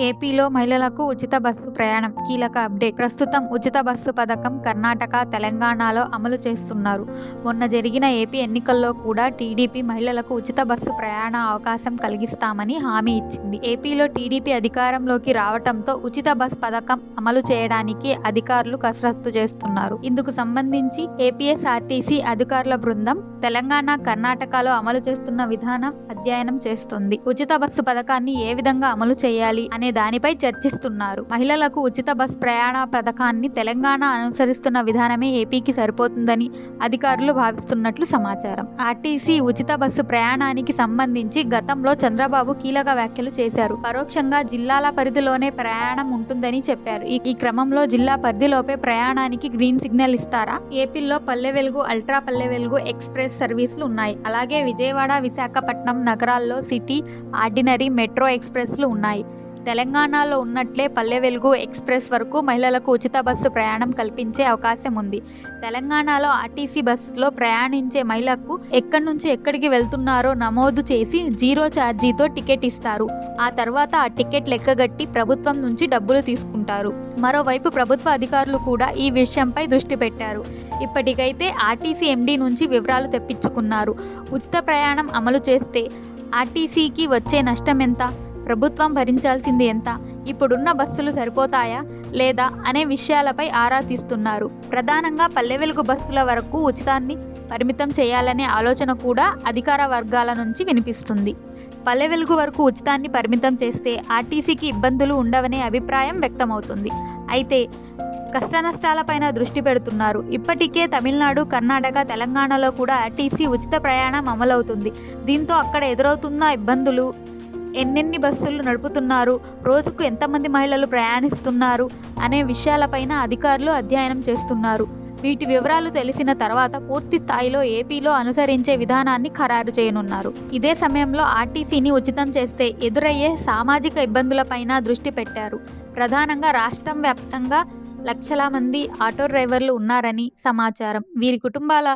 ఏపీలో మహిళలకు ఉచిత బస్సు ప్రయాణం. కీలక అప్డేట్. ప్రస్తుతం ఉచిత బస్సు పథకం కర్ణాటక తెలంగాణలో అమలు చేస్తున్నారు. మొన్న జరిగిన ఏపీ ఎన్నికల్లో కూడా టీడీపీ మహిళలకు ఉచిత బస్సు ప్రయాణ అవకాశం కలిగిస్తామని హామీ ఇచ్చింది. ఏపీలో టీడీపీ అధికారంలోకి రావడంతో ఉచిత బస్ పథకం అమలు చేయడానికి అధికారులు కసరత్తు చేస్తున్నారు. ఇందుకు సంబంధించి ఏపీఎస్ఆర్టీసీ అధికారుల బృందం తెలంగాణ కర్ణాటకలో అమలు చేస్తున్న విధానం అధ్యయనం చేస్తుంది. ఉచిత బస్సు పథకాన్ని ఏ విధంగా అమలు చేయాలి అనే దానిపై చర్చిస్తున్నారు. మహిళలకు ఉచిత బస్ ప్రయాణ పథకాన్ని తెలంగాణ అనుసరిస్తున్న విధానమే ఏపీకి సరిపోతుందని అధికారులు భావిస్తున్నట్లు సమాచారం. ఆర్టీసీ ఉచిత బస్సు ప్రయాణానికి సంబంధించి గతంలో చంద్రబాబు కీలక వ్యాఖ్యలు చేశారు. పరోక్షంగా జిల్లాల పరిధిలోనే ప్రయాణం ఉంటుందని చెప్పారు. ఈ- ఈ క్రమంలో జిల్లా పరిధిలోపే ప్రయాణానికి గ్రీన్ సిగ్నల్ ఇస్తారా? ఏపీలో పల్లె వెలుగు అల్ట్రా పల్లె వెలుగు ఎక్స్ప్రెస్ సర్వీసులు ఉన్నాయి. అలాగే విజయవాడ విశాఖపట్నం నగరాల్లో సిటీ ఆర్డినరీ మెట్రో ఎక్స్ప్రెస్లు ఉన్నాయి. తెలంగాణలో ఉన్నట్లే పల్లె వెలుగు ఎక్స్ప్రెస్ వరకు మహిళలకు ఉచిత బస్సు ప్రయాణం కల్పించే అవకాశం ఉంది. తెలంగాణలో ఆర్టీసీ బస్సులో ప్రయాణించే మహిళకు ఎక్కడి నుంచి ఎక్కడికి వెళ్తున్నారో నమోదు చేసి జీరో ఛార్జీతో టికెట్ ఇస్తారు. ఆ తర్వాత ఆ టికెట్ లెక్కగట్టి ప్రభుత్వం నుంచి డబ్బులు తీసుకుంటారు. మరోవైపు ప్రభుత్వ అధికారులు కూడా ఈ విషయంపై దృష్టి పెట్టారు. ఇప్పటికైతే ఆర్టీసీ ఎండీ నుంచి వివరాలు తెప్పించుకున్నారు. ఉచిత ప్రయాణం అమలు చేస్తే ఆర్టీసీకి వచ్చే నష్టం ఎంత? ప్రభుత్వం భరించాల్సింది ఎంత? ఇప్పుడున్న బస్సులు సరిపోతాయా? లేదా? అనే విషయాలపై ఆరా తీస్తున్నారు. ప్రధానంగా పల్లె వెలుగు బస్సుల వరకు ఉచితాన్ని పరిమితం చేయాలనే ఆలోచన కూడా అధికార వర్గాల నుంచి వినిపిస్తుంది. పల్లె వెలుగు వరకు ఉచితాన్ని పరిమితం చేస్తే ఆర్టీసీకి ఇబ్బందులు ఉండవనే అభిప్రాయం వ్యక్తమవుతుంది. అయితే కష్టనష్టాలపైన దృష్టి పెడుతున్నారు. ఇప్పటికే తమిళనాడు కర్ణాటక తెలంగాణలో కూడా ఆర్టీసీ ఉచిత ప్రయాణం అమలవుతుంది. దీంతో అక్కడ ఎదురవుతున్న ఇబ్బందులు ఎన్నెన్ని బస్సులు నడుపుతున్నారు రోజుకు ఎంతమంది మహిళలు ప్రయాణిస్తున్నారు అనే విషయాలపైన అధికారులు అధ్యయనం చేస్తున్నారు. వీటి వివరాలు తెలిసిన తర్వాత పూర్తి స్థాయిలో ఏపీలో అనుసరించే విధానాన్ని ఖరారు చేయనున్నారు. ఇదే సమయంలో ఆర్టీసీని ఉచితం చేస్తే ఎదురయ్యే సామాజిక ఇబ్బందులపైన దృష్టి పెట్టారు. ప్రధానంగా రాష్ట్రం వ్యాప్తంగా లక్షల మంది ఆటో డ్రైవర్లు ఉన్నారని సమాచారం. వీరి కుటుంబాల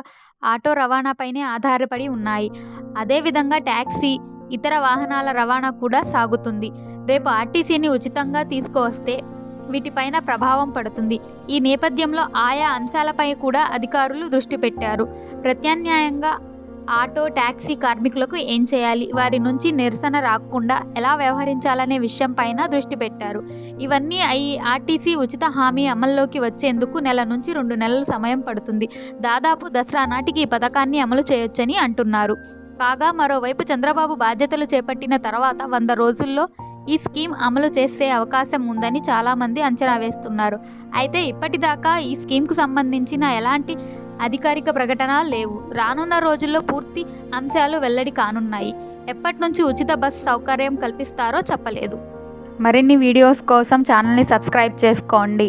ఆటో రవాణాపైనే ఆధారపడి ఉన్నాయి. అదేవిధంగా ట్యాక్సీ ఇతర వాహనాల రవాణా కూడా సాగుతుంది. రేపు ఆర్టీసీని ఉచితంగా తీసుకువస్తే వీటిపైన ప్రభావం పడుతుంది. ఈ నేపథ్యంలో ఆయా అంశాలపై కూడా అధికారులు దృష్టి పెట్టారు. ప్రత్యామ్నాయంగా ఆటో ట్యాక్సీ కార్మికులకు ఏం చేయాలి? వారి నుంచి నిరసన రాకుండా ఎలా వ్యవహరించాలనే విషయం పైన దృష్టి పెట్టారు. ఇవన్నీ అయి ఆర్టీసీ ఉచిత హామీ అమల్లోకి వచ్చేందుకు నెల నుంచి రెండు నెలల సమయం పడుతుంది. దాదాపు దసరా నాటికి ఈ పథకాన్ని అమలు చేయొచ్చని అంటున్నారు. కాగా మరోవైపు చంద్రబాబు బాధ్యతలు చేపట్టిన తర్వాత వంద రోజుల్లో ఈ స్కీమ్ అమలు చేసే అవకాశం ఉందని చాలామంది అంచనా వేస్తున్నారు. అయితే ఇప్పటిదాకా ఈ స్కీమ్కు సంబంధించిన ఎలాంటి అధికారిక ప్రకటన లేవు. రానున్న రోజుల్లో పూర్తి అంశాలు వెల్లడి కానున్నాయి. ఎప్పటి నుంచి ఉచిత బస్ సౌకర్యం కల్పిస్తారో చెప్పలేదు. మరిన్ని వీడియోస్ కోసం ఛానల్ని సబ్స్క్రైబ్ చేసుకోండి.